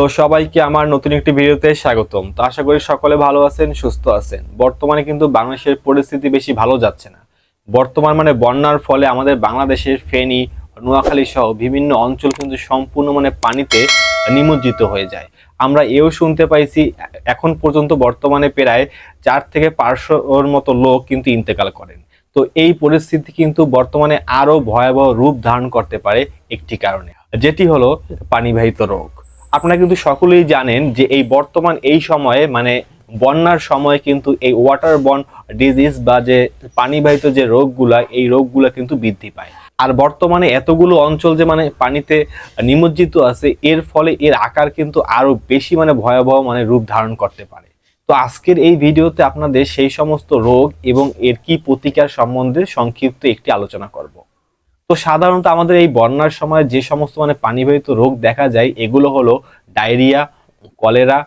তো সবাইকে আমার নতুন একটি ভিডিওতে স্বাগতম। তো আশা করি সকলে ভালো আছেন, সুস্থ আছেন। বর্তমানে কিন্তু বাংলাদেশের পরিস্থিতি বেশি ভালো যাচ্ছে না। বর্তমান মানে বন্যার ফলে আমাদের বাংলাদেশের ফেনী, নোয়াখালী সহ বিভিন্ন অঞ্চল কিন্তু সম্পূর্ণ মানে পানিতে নিমজ্জিত হয়ে যায়। আমরা এও শুনতে পাইছি, এখন পর্যন্ত বর্তমানে প্রায় চার থেকে পাঁচশোর মতো লোক কিন্তু ইন্তেকাল করেন। তো এই পরিস্থিতি কিন্তু বর্তমানে আরও ভয়াবহ রূপ ধারণ করতে পারে একটি কারণে, যেটি হলো পানিবাহিত রোগ। আপনারা কিন্তু সকলেই জানেন যে এই বর্তমান এই সময়ে মানে বন্যার সময় কিন্তু এই ওয়াটার বন ডিজিজ বা যে পানিবাহিত যে রোগগুলা, এই রোগগুলা কিন্তু বৃদ্ধি পায়। আর বর্তমানে এতগুলো অঞ্চল যে মানে পানিতে নিমজ্জিত আছে, এর ফলে এর আকার কিন্তু আরও বেশি মানে ভয়াবহ মানে রূপ ধারণ করতে পারে। তো আজকের এই ভিডিওতে আপনাদের সেই সমস্ত রোগ এবং এর কি প্রতিকার সম্বন্ধে সংক্ষিপ্ত একটি আলোচনা করব। তো সাধারণত আমাদের এই বন্যার সময় যে সমস্ত মানে পানিবাহিত রোগ দেখা যায়, এগুলো হলো ডায়রিয়া, কলেরা,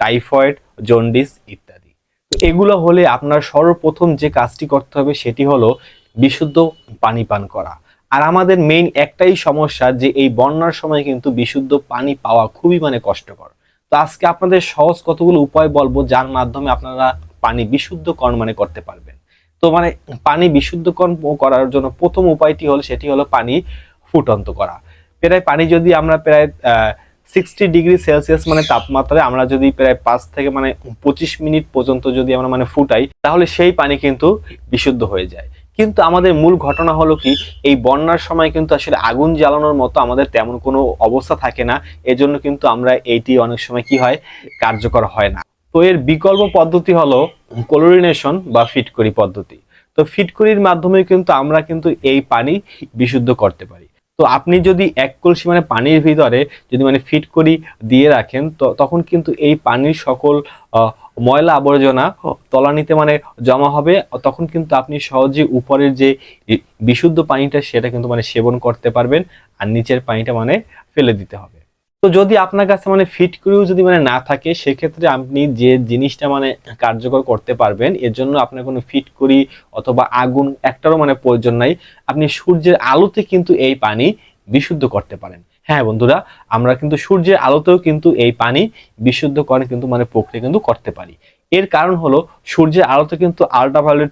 টাইফয়েড, জন্ডিস ইত্যাদি। তো এগুলো হলে আপনার সর্বপ্রথম যে কাজটি করতে হবে সেটি হলো বিশুদ্ধ পানি পান করা। আর আমাদের মেইন একটাই সমস্যা যে এই বন্যার সময় কিন্তু বিশুদ্ধ পানি পাওয়া খুবই মানে কষ্টকর। তো আজকে আপনাদের সহজ কতগুলো উপায় বলব যার মাধ্যমে আপনারা পানি বিশুদ্ধকরণ মানে করতে পারবেন। তো মানে পানি বিশুদ্ধকরণ করার জন্য প্রথম উপায়টি হলো সেটি হলো পানি ফুটন্ত করা। প্রায় পানি যদি আমরা প্রায় সিক্সটি ডিগ্রি সেলসিয়াস মানে তাপমাত্রায় আমরা যদি প্রায় পাঁচ থেকে মানে পঁচিশ মিনিট পর্যন্ত যদি আমরা মানে ফুটাই, তাহলে সেই পানি কিন্তু বিশুদ্ধ হয়ে যায়। কিন্তু আমাদের মূল ঘটনা হলো কি, এই বন্যার সময় কিন্তু আসলে আগুন জ্বালানোর মতো আমাদের তেমন কোনো অবস্থা থাকে না। এজন্য কিন্তু আমরা এইটি অনেক সময় কি হয়, কার্যকর হয় না। তো এর বিকল্প পদ্ধতি হলো ক্লোরিনেশন বা ফিটকরি পদ্ধতি। তো ফিটকরির মাধ্যমে কিন্তু আমরা কিন্তু এই পানি বিশুদ্ধ করতে পারি। তো আপনি যদি এক কলসি মানে পানির ভিতরে যদি মানে ফিট করি দিয়ে রাখেন, তো তখন কিন্তু এই পানির সকল ময়লা আবর্জনা তলানিতে মানে জমা হবে। তখন কিন্তু আপনি সহজে উপরের যে বিশুদ্ধ পানিটা সেটা কিন্তু মানে সেবন করতে পারবেন। আর নিচের পানিটা মানে ফেলে দিতে হবে। তো যদি আপনার কাছে মানে ফিট করেও যদি মানে না থাকে, সেক্ষেত্রে আপনি যে জিনিসটা মানে কার্যকর করতে পারবেন, এর জন্য আপনার কোনো ফিট করি অথবা আগুন একটারও মানে প্রয়োজন নাই। আপনি সূর্যের আলোতে কিন্তু এই পানি বিশুদ্ধ করতে পারেন। হ্যাঁ বন্ধুরা, আমরা কিন্তু সূর্যের আলোতেও কিন্তু এই পানি বিশুদ্ধ বিশুদ্ধকরণ কিন্তু মানে প্রক্রিয়া কিন্তু করতে পারি। এর কারণ হলো, সূর্যের আলোতে কিন্তু আল্ট্রাভায়োলেট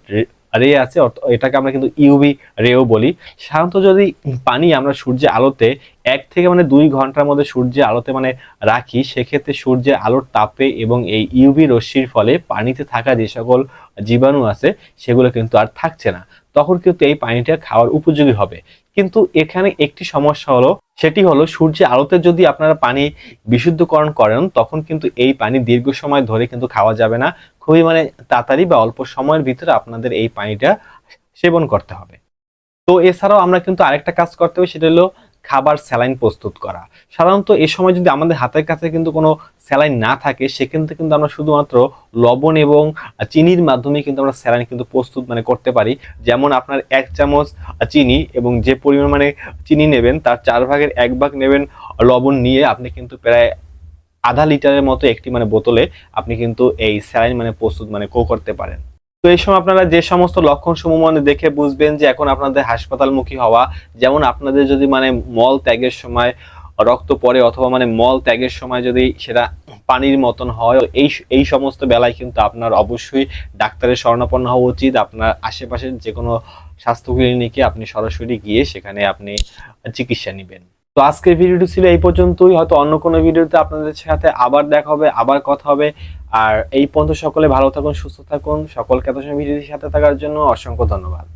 রে আছে এটাকে আমরা কিন্তু ইউভি রেও বলি। সাধারণত যদি পানি আমরা সূর্যের আলোতে এক থেকে মানে দুই ঘণ্টার মধ্যে সূর্যের আলোতে মানে রাখি, সেক্ষেত্রে সূর্যের আলোর তাপে এবং এই ইউভি রশ্মির ফলে পানিতে থাকা যে সকল জীবাণু আছে, সেগুলো কিন্তু আর থাকছে না। তখন কিন্তু এই পানিটা খাওয়ার উপযোগী হবে। কিন্তু এখানে একটি সমস্যা হলো, সেটি হলো সূর্যের আলোতে যদি আপনারা পানি বিশুদ্ধকরণ করেন, তখন কিন্তু এই পানি দীর্ঘ সময় ধরে কিন্তু খাওয়া যাবে না। খুবই মানে তাড়াতাড়ি বা অল্প সময়ের ভিতরে আপনাদের এই পানিটা সেবন করতে হবে। তো এছাড়াও আমরা কিন্তু আরেকটা কাজ করতে হবে, সেটা হলো খাবার স্যালাইন প্রস্তুত করা। সাধারণত এ সময় যদি আমাদের হাতের কাছে কিন্তু কোনো স্যালাইন না থাকে সেক্ষেত্রে কিন্তু আমরা শুধুমাত্র লবণ এবং চিনির মাধ্যমে কিন্তু আমরা স্যালাইন কিন্তু প্রস্তুত মানে করতে পারি। যেমন আপনার এক চামচ চিনি এবং যে পরিমাণ মানে চিনি নেবেন, তার চার ভাগের এক ভাগ নেবেন লবণ নিয়ে আপনি কিন্তু প্রায় আধা লিটারের মতো একটি মানে বোতলে আপনি কিন্তু এই স্যালাইন মানে প্রস্তুত মানে কো করতে পারেন। তো এই সময় আপনারা যে সমস্ত লক্ষণ সমূহ মানে দেখে বুঝবেন যে এখন আপনাদের হাসপাতালমুখী হওয়া, যেমন আপনাদের যদি মানে মল ত্যাগের সময় রক্ত পড়ে অথবা মানে মল ত্যাগের সময় যদি সেটা পানির মতন হয় এই এই সমস্ত বেলায় কিন্তু আপনার অবশ্যই ডাক্তারের শরণাপন্ন হওয়া উচিত। আপনার আশেপাশের যে কোনো স্বাস্থ্য ক্লিনিকে আপনি সরাসরি গিয়ে সেখানে আপনি চিকিৎসা নেবেন। আজকের ভিডিওটি ছিল এই পর্যন্তই। হয়তো অন্য কোনো ভিডিওতে আপনাদের সাথে আবার দেখা হবে, আবার কথা হবে। আর এই পর্যন্ত সকলে ভালো থাকুন, সুস্থ থাকুন। সকলকে এত সময় ভিডিওটির সাথে থাকার জন্য অসংখ্য ধন্যবাদ।